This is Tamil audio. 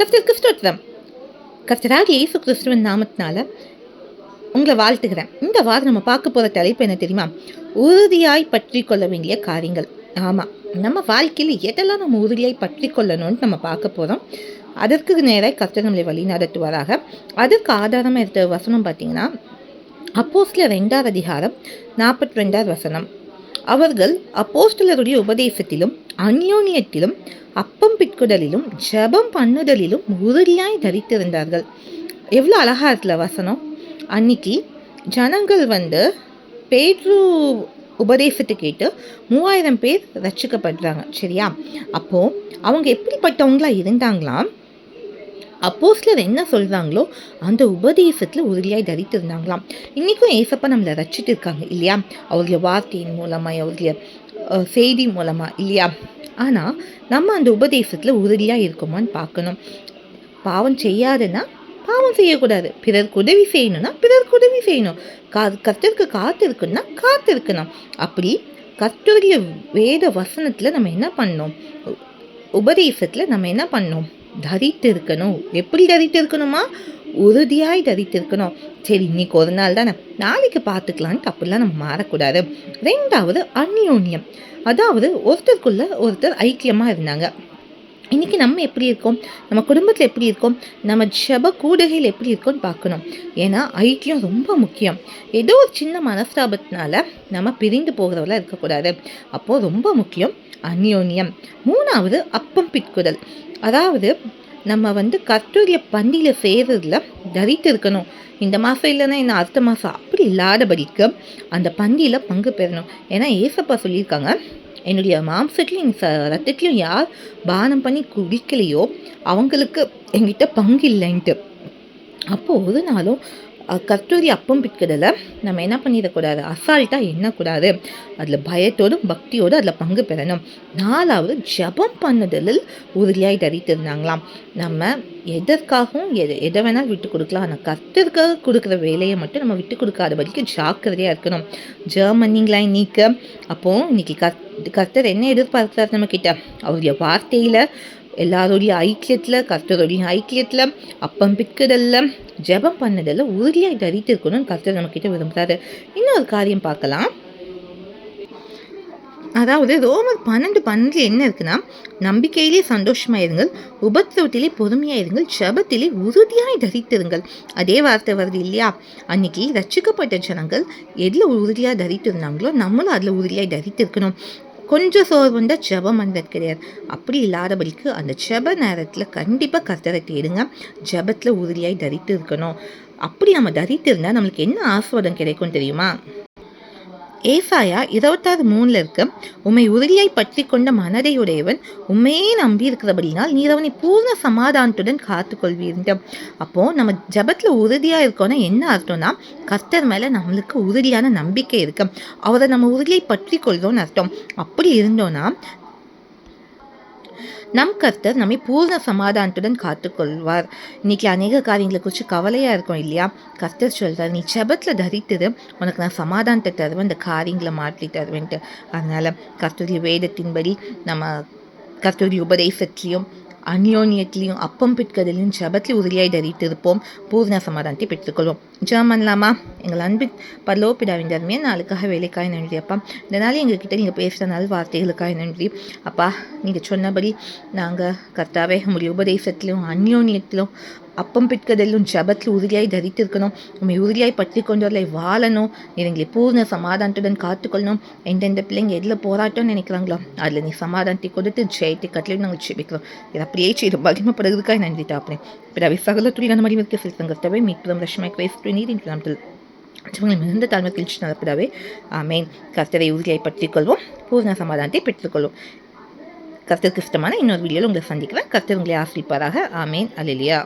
கர்த்தருக்கு ஸ்தோத்திரம் கர்த்தராக இயேசு கிறிஸ்துவின் நாமத்தினால உங்களை வாழ்த்துகிறேன். இந்த வாரம் நம்ம பார்க்க போகிற தலைப்பு என்ன தெரியுமா? உறுதியாய் பற்றி கொள்ள வேண்டிய காரியங்கள். ஆமாம் நம்ம வாழ்க்கையில் எதெல்லாம் நம்ம உறுதியாய் பற்றி கொள்ளணும்னு நம்ம பார்க்க போகிறோம் அதற்கு நேராக கர்த்தர் நம்மளை வழி நடத்துவாராக. அதற்கு ஆதாரமாக எடுத்த வசனம் பார்த்தீங்கன்னா அப்போஸ்ல ரெண்டாவது அதிகாரம் நாற்பத்தி ரெண்டாவது வசனம். அவர்கள் அப்போஸ்டலருடைய உபதேசத்திலும் அந்யோன்யத்திலும் அப்பம் பிற்குடலிலும் ஜெபம் பண்ணுதலிலும் உறுதியாய் தரித்திருந்தார்கள். எவ்வளோ அழகாக இருக்குல்ல வசனம். அன்னைக்கு ஜனங்கள் வந்து பேற்று உபதேசத்தை கேட்டு மூவாயிரம் பேர் ரட்சிக்கப்படுறாங்க. சரியா? அப்போது அவங்க எப்படிப்பட்டவங்களா இருந்தாங்களாம்? அப்போஸ்லர் என்ன சொல்கிறாங்களோ அந்த உபதேசத்தில் உறுதியாய் தரித்திருந்தாங்களாம். இன்றைக்கும் ஏசப்பா நம்மளை ரச்சிட்டு இருக்காங்க இல்லையா? அவருடைய வார்த்தையின் மூலமாக அவருடைய செய்தி மூலமாக இல்லையா? ஆனால் நம்ம அந்த உபதேசத்தில் உறுதியாக இருக்குமான்னு பார்க்கணும். பாவம் செய்யாதுன்னா பாவம் செய்யக்கூடாது. பிறருக்கு உதவி செய்யணும்னா பிறருக்கு உதவி செய்யணும். கா கர்த்தருக்கு காத்து இருக்குன்னா காத்து இருக்கணும் அப்படி கர்த்தருடைய வேத வசனத்தில் நம்ம என்ன பண்ணோம்? உபதேசத்தில் நம்ம என்ன பண்ணோம்? தரித்திருக்கணும். எப்படி தரித்திருக்கணுமா? உறுதியாய் தரித்திருக்கணும். சரி இன்னைக்கு ஒரு நாள் தானே. நாளைக்கு பார்த்துக்கலான்ட்டு அப்படிலாம் நம்ம மாறக்கூடாது. ரெண்டாவது அந்யோன்யம். அதாவது ஒருத்தருக்குள்ள ஒருத்தர் ஐக்கியமாக இருந்தாங்க. இன்னைக்கு நம்ம எப்படி இருக்கோம்? நம்ம குடும்பத்தில் எப்படி இருக்கோம்? நம்ம ஜப கூடுகையில் எப்படி இருக்கோம்னு பார்க்கணும். ஏன்னா ஐக்கியம் ரொம்ப முக்கியம். ஏதோ ஒரு சின்ன மனஸ்தாபத்தினால நம்ம பிரிந்து போகிறவெல்லாம் இருக்கக்கூடாது. அப்போது ரொம்ப முக்கியம் அந்யோன்யம். மூணாவது அப்பம் பிற்குதல் அதாவது நம்ம வந்து கர்த்தருடைய பண்டியில் செய்கிறதுல தரித்து இருக்கணும். இந்த மாதம் இல்லைன்னா இன்னும் அடுத்த மாதம் அப்படி இல்லாதபடிக்கு அந்த பந்தியில் பங்கு பெறணும். ஏன்னா ஏசப்பா சொல்லியிருக்காங்க என்னுடைய மாம்சத்துலையும் ச ரத்தத்துலையும் யார் பானம் பண்ணி குடிக்கலையோ அவங்களுக்கு எங்கிட்ட பங்கு இல்லைன்ட்டு. அப்போது ஒரு நாளும் கஸ்தூரி அப்பம் பிக்கிறதுல நம்ம என்ன பண்ணிடக்கூடாது? அசால்ட்டாக எண்ணக்கூடாது. அதில் பயத்தோடும் பக்தியோடு அதில் பங்கு பெறணும். நாலாவது ஜெபம் பண்ணுதலில் உறுதியாய் தரித்திருந்தாங்களாம். நம்ம எதற்காகவும் எதை எதை வேணாலும் விட்டு கொடுக்கலாம். ஆனால் கர்த்தருக்காக கொடுக்குற வேலையை மட்டும் நம்ம விட்டு கொடுக்காதபடிக்கு ஜாக்கிரதையாக இருக்கணும். ஜெர்மனிங்களாய் நீக்க அப்போது இன்னைக்கு கத் கர்த்தர் என்ன எதிர்பார்க்குறாரு நம்ம அவருடைய வார்த்தையில் எல்லாருடைய ஐக்கியத்தில் கர்த்தருடைய ஐக்கியத்தில் அப்பம் பிற்குதல்ல ஜெபம் பண்ணதில் உறுதியாக தரித்து இருக்கணும்னு கர்த்தர் நம்ம கிட்ட விரும்புகிறாரு இன்னொரு காரியம் பார்க்கலாம். அதாவது ரோமர் பன்னெண்டு பன்னெண்டு என்ன இருக்குன்னா நம்பிக்கையிலே சந்தோஷமாக இருங்கள் உபத்திரவத்திலே பொறுமையாக இருங்கள் ஜபத்திலே உறுதியாய் தரித்திருங்கள். அதே வார்த்தை வருது இல்லையா? அன்னைக்கு ரட்சிக்கப்பட்ட ஜனங்கள் எதில் உறுதியாக தரித்திருந்தாங்களோ நம்மளும் அதில் உறுதியாய் தரித்திருக்கணும். கொஞ்சம் சோர்வு வந்தால் ஜெபம் பண்ணுறது கிடையாது. அப்படி இல்லாதபடிக்கு அந்த ஜெப நேரத்தில் கண்டிப்பாக கர்த்தரை தேடுங்க. ஜெபத்தில் உறுதியாய் தரித்து இருக்கணும். அப்படி நம்ம தரித்து இருந்தால் நம்மளுக்கு என்ன ஆஸ்வாதம் கிடைக்கும் தெரியுமா? ஏசாயா இருபத்தாறு மூணில் இருக்க. உம்மை உறுதியாய் பற்றி கொண்ட மனதையுடையவன் உண்மையே நம்பி இருக்கிறபடினால் நீர் அவனை பூர்ண சமாதானத்துடன் காத்துக்கொள்வீர்கள் அப்போது நம்ம ஜபத்தில் உறுதியாக இருக்கோன்னா என்ன அர்த்தம்னா கர்த்தர் மேலே நம்மளுக்கு உறுதியான நம்பிக்கை இருக்கு. அவரை நம்ம உறுதியை பற்றி கொள்கிறோன்னு அர்த்தம். அப்படி இருந்தோன்னா நம் கர்த்தர் நம்மை பூர்ண சமாதானத்துடன் காத்துக்கொள்வார். இன்னைக்கு அநேக காரியங்களை குறித்து கவலையாக இருக்கும் இல்லையா? கர்த்தர் சொல்கிறார் நீ செபத்தில் தரித்திரு உனக்கு நான் சமாதானத்தை தருவேன் இந்த காரியங்களை மாற்றி தருவேன்ட்டு. அதனால் கர்த்தருடைய வேதத்தின்படி நம்ம கர்த்தருடைய உபதேசத்திலையும் அந்யோன்யத்திலையும் அப்பம் பிற்கதிலையும் ஜபத்தில் உறுதியாய் தரித்திருப்போம். பூர்ண சமாதானத்தை பெற்றுக்கொள்வோம். ஜெமன்லாமா எங்கள் அன்பின் பல்லோபிடாவின் தர்மையை நாளுக்காக வேலைக்காய் நன்றி அப்பா. இந்த நாள் எங்ககிட்ட நீங்கள் பேசுகிற நாள் வார்த்தைகளுக்காக நன்றி அப்பா. நீங்கள் சொன்னபடி நாங்கள் கர்த்தாவே உங்களுடைய உபதேசத்திலும் அந்யோன்யத்திலும் அப்பம் பிற்கதிலும் ஜபத்தில் உறுதியாய் தரித்திருக்கணும். உண்மை உறுதியாய் பற்றி கொண்டவர்களை வாழணும். நீர் எங்களை பூர்ண சமாதானத்துடன் காத்துக்கொள்ளணும். எந்தெந்த பிள்ளைங்க எதில் போராட்டம்னு நினைக்கிறாங்களோ அதில் நீ சமாதானத்தை கொடுத்து ஜெயத்தை கட்டளையும் நாங்கள் ஜெபிக்கிறோம். இது அப்படியே செய்து மகிமைப்படுறதுக்காக நன்றி தாப்பினேன் பிறவி சகலத்துடைய நம்ம மடிவிற்கு செலுத்தங்கர்த்தவை மீட்புறம் ரஷ்மை கிரைஸ்து நீரின் கிராமத்தில் ஜபங்களை மிகுந்த தாழ்மை கிழிச்சு நடப்பதாவே ஆமேன். கர்த்தரை உறுதியாய் பற்றிக்கொள்வோம். பூர்ண சமாதானத்தை பெற்றுக்கொள்வோம். கர்த்தருக்கு இஷ்டமான இன்னொரு வீடியோவில் உங்களை சந்திக்கிறேன். கர்த்தர் உங்களை ஆசிரிப்பாராக ஆமேன். அலிலியா